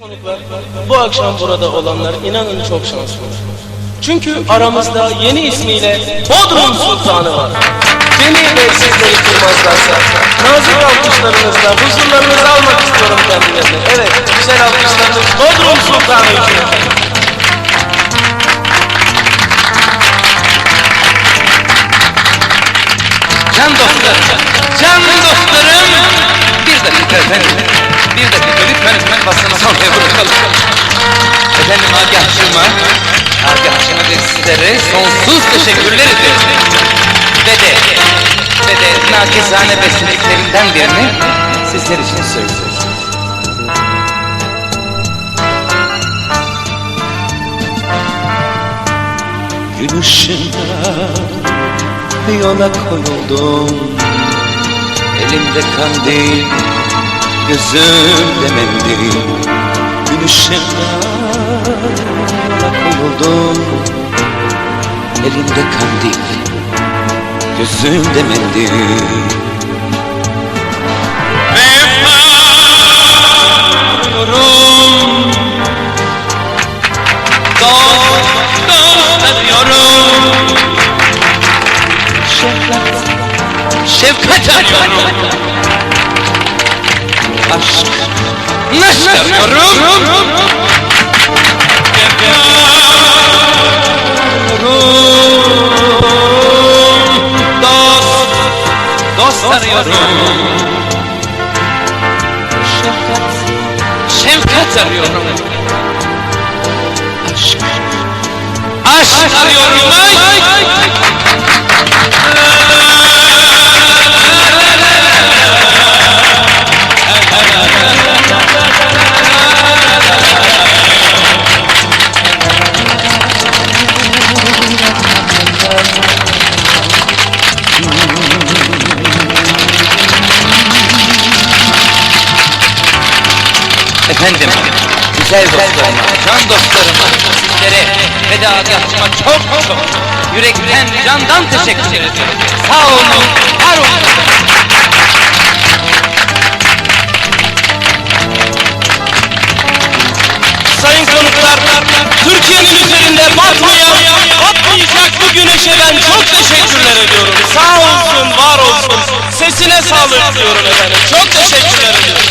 Konuklar, bu akşam burada olanlar inanın çok şanslı. Çünkü aramızda yeni ismiyle Bodrum Sultanı var. Beni ve sizleri kırmazlarsa nazik alkışlarınızla huzurlarınızı almak istiyorum kendilerine. Evet, güzel alkışlarınız Bodrum Sultanı için. Can dostlarım, can dostlarım. Agahçıma, agahçıma ve sizlere sonsuz teşekkürler ediyorum. Ve de, ve de nakizane besteliklerinden birini sizler için söylüyorum. Gün ışığında yola koyuldum Elimde kandil, gözümde mendil Gün ışığında koyuldum Elimde kandil, gözümde mendil Vefalıyorum Dost, dost arıyorum Şefkat, şefkat arıyorum Aşk, arıyorum Arıyorum dost arıyorum Şefkat, şefkat arıyorum. Aşk, aşk arıyorum Efendim, güzel dostlarıma, can dostlarıma, sizlere fedakarlıkma çok çok yürekten, candan teşekkür ediyorum. Sağ olun, var olun. Sayın konuklar, Türkiye'nin üzerinde batmaya, batmayacak bu güneşe ben çok teşekkürler ediyorum. Sağ olsun, var olsun, sesine sağlık diyorum efendim. Çok teşekkürler ediyorum.